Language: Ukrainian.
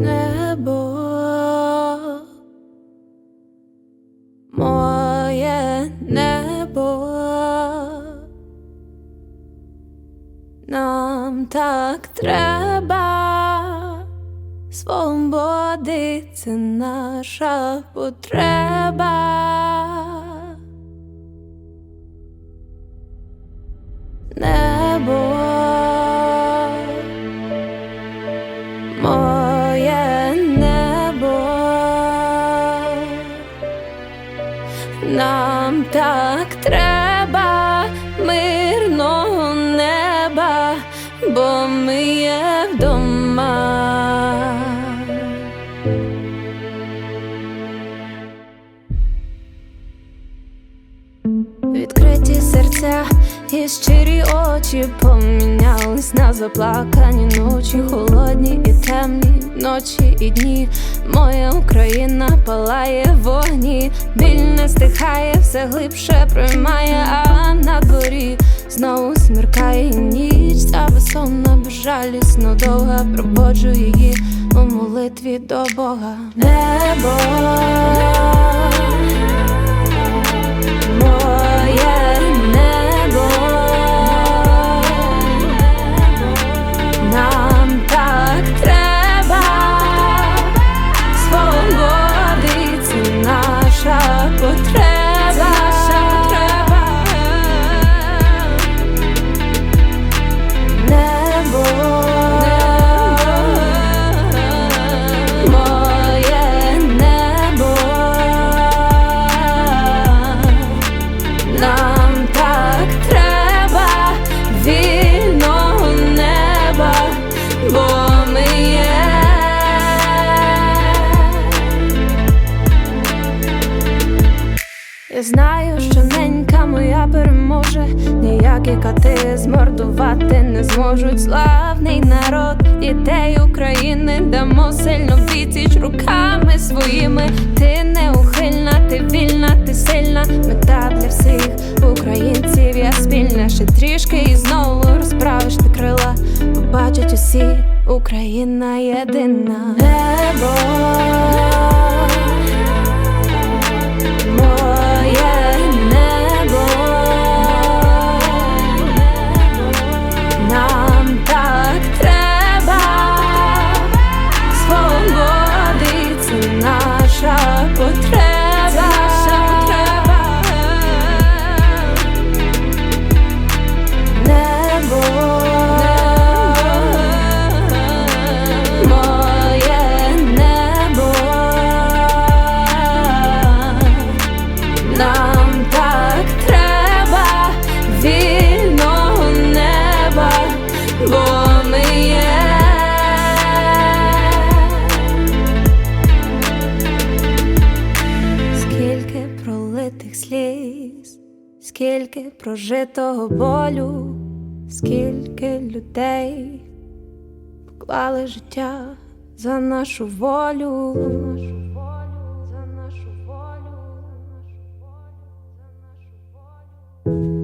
небо, моє небо, нам так треба, свободи це наша потреба. Небо. Моє нам так треба мирного неба, бо ми є вдома. Відкриті серця і щирі очі помінялись на заплакані ночі, ночі і дні. Моя Україна палає вогні, біль не стихає, все глибше приймає, а на дворі знову смеркає ніч, та безсонна, безжалісно довга, прободжу її у молитві до Бога. Небо Я знаю, що ненька моя переможе, ніякі кати змордувати не зможуть. Славний народ дітей України дамо сильно відсіч руками своїми. Ти неухильна, ти вільна, ти сильна. Мета для всіх українців я спільна. Ще трішки і знову розправиш ти крила. Побачать усі Україна єдина. Небо скільки прожитого болю, скільки людей поклали життя за нашу волю, за нашу волю, за нашу волю, за нашу волю, за нашу волю.